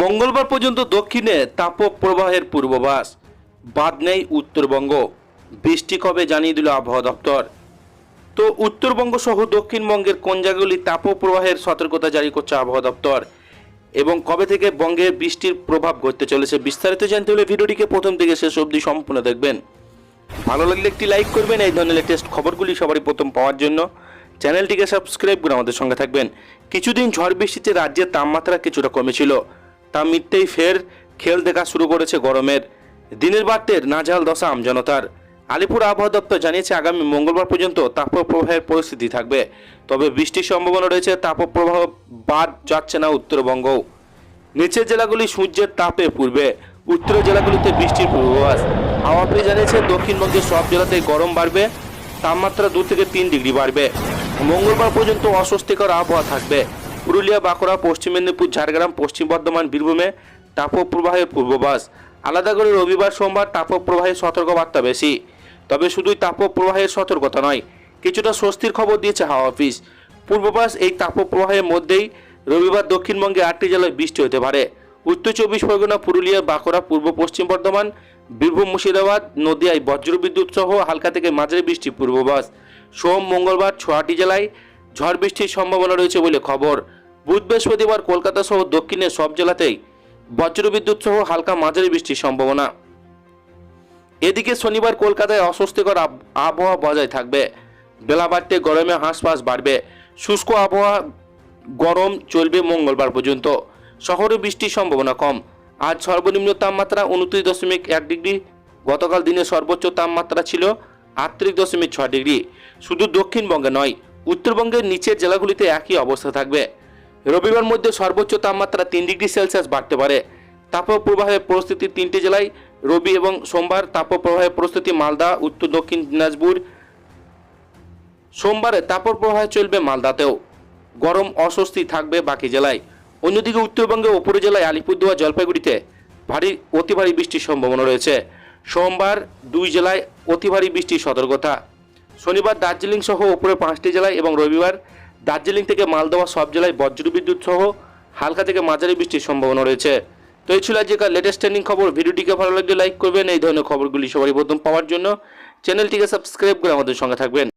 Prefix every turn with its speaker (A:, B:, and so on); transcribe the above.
A: মঙ্গলবার পর্যন্ত দক্ষিণে তাপক প্রবাহের পূর্বাভাস। বাদ নেই উত্তরবঙ্গ। বৃষ্টি কবে জানিয়ে দিল আবহাওয়া দপ্তর? তো উত্তরবঙ্গ সহ দক্ষিণবঙ্গের কোন জায়গাগুলি তাপপ্রবাহের সতর্কতা জারি করছে আবহাওয়া দপ্তর? এবং কবে থেকে বঙ্গে বৃষ্টির প্রভাব ঘটতে চলেছে বিস্তারিত জানতে হলে ভিডিওটিকে প্রথম থেকে শেষ অবধি সম্পূর্ণ দেখবেন। ভালো লাগলে একটি লাইক করবেন, এই ধরনের লেটেস্ট খবরগুলি সবারই প্রথম পাওয়ার জন্য। চ্যানেলটিকে সাবস্ক্রাইব করে আমাদের সঙ্গে থাকবেন। কিছুদিন ঝড় বৃষ্টিতে রাজ্যের তাপমাত্রা কিছুটা কমেছিল। তা মিটতেই ফের খেল দেখা শুরু করেছে গরমের। দিনের বাড়তে নাজাল দশা আমজনতার আলিপুর আবহাওয়া দপ্তর জানিয়েছে, আগামী মঙ্গলবার পর্যন্ত তাপপ্রবাহের পরিস্থিতি থাকবে। তবে বৃষ্টির সম্ভাবনা রয়েছে, তাপপ্রবাহ বাদ যাচ্ছে না উত্তরবঙ্গও। নিচের জেলাগুলি সূর্যের তাপে পূর্বে উত্তর জেলাগুলিতে বৃষ্টির পূর্বাভাস। হাওয়াপ্রি জানিয়েছে, দক্ষিণবঙ্গের সব জেলাতেই গরম বাড়বে। তাপমাত্রা দু থেকে তিন ডিগ্রি বাড়বে। মঙ্গলবার পর্যন্ত অস্বস্তিকর আবহাওয়া থাকবে। পুরুলিয়া, বাঁকুড়া, পশ্চিম মেদিনীপুর, ঝাড়গ্রাম, পশ্চিম বর্ধমান, বীরভূমে তাপপ্রবাহের পূর্বাভাস। আলাদা করে রবিবার, সোমবার তাপপ্রবাহের সতর্কবার্তা বেশি। তবে শুধুই তাপপ্রবাহের সতর্কতা নয়, কিছুটা স্বস্তির খবর দিয়েছে হাওয়া অফিস। পূর্বাভাস এই তাপপ্রবাহের মধ্যেই রবিবার দক্ষিণবঙ্গে আটটি জেলায় বৃষ্টি হতে পারে। উত্তর চব্বিশ পরগনা, পুরুলিয়া, বাঁকুড়া, পূর্ব পশ্চিম বর্ধমান, বীরভূম, মুর্শিদাবাদ, নদিয়ায় বজ্রবিদ্যুৎ সহ হালকা থেকে মাঝারি বৃষ্টি পূর্বাভাস। সোম, মঙ্গলবার ছয়টি জেলায় ঝড় বৃষ্টির সম্ভাবনা রয়েছে বলে খবর। বুধ বৃহস্পতিবার কলকাতা সহ দক্ষিণের সব জেলাতেই বজ্রবিদ্যুৎ সহ হালকা মাঝারি বৃষ্টির সম্ভাবনা। এদিকে শনিবার কলকাতায় অস্বস্তিকর আবহাওয়া বজায় থাকবে। বেলা বাড়তে গরমে হাঁসফাঁস বাড়বে। শুষ্ক আবহাওয়া গরম চলবে মঙ্গলবার পর্যন্ত। শহরে বৃষ্টির সম্ভাবনা কম। আজ সর্বনিম্ন তাপমাত্রা উনত্রিশ দশমিক এক ডিগ্রি। গতকাল দিনে সর্বোচ্চ তাপমাত্রা ছিল আটত্রিশ দশমিক ছয় ডিগ্রি। শুধু দক্ষিণবঙ্গে নয় উত্তরবঙ্গের নিচের জেলাগুলিতে একই অবস্থা থাকবে। রবিবার মধ্যে সর্বোচ্চ তাপমাত্রা তিন ডিগ্রি সেলসিয়াস বাড়তে পারে। তাপপ্রবাহের পরিস্থিতি তিনটি জেলায়, রবি এবং সোমবার তাপপ্রবাহের পরিস্থিতি মালদা, উত্তর, দক্ষিণ দিনাজপুর। সোমবারে তাপপ্রবাহ চলবে মালদাতেও। গরম অস্বস্তি থাকবে বাকি জেলায়। অন্যদিকে উত্তরবঙ্গে ওপরে জেলায় আলিপুরদুয়ার, জলপাইগুড়িতে ভারী, অতি ভারী বৃষ্টির সম্ভাবনা রয়েছে। সোমবার দুই জেলায় অতি ভারী বৃষ্টির সতর্কতা। শনিবার দার্জিলিং সহ উপরে পাঁচটি জেলায় এবং রবিবার দার্জিলিং থেকে মালদহ সব জেলায় বজ্রবিদ্যুৎ সহ হালকা থেকে মাঝারি বৃষ্টির সম্ভাবনা রয়েছে। তো এই ছিল আজকের লেটেস্ট ট্রেন্ডিং খবর। ভিডিওটিকে ভালো লাগলে লাইক করবেন। এই ধরনের খবরগুলি সবারই প্রথম পাওয়ার জন্য চ্যানেলটিকে সাবস্ক্রাইব করে আমাদের সঙ্গে থাকবেন।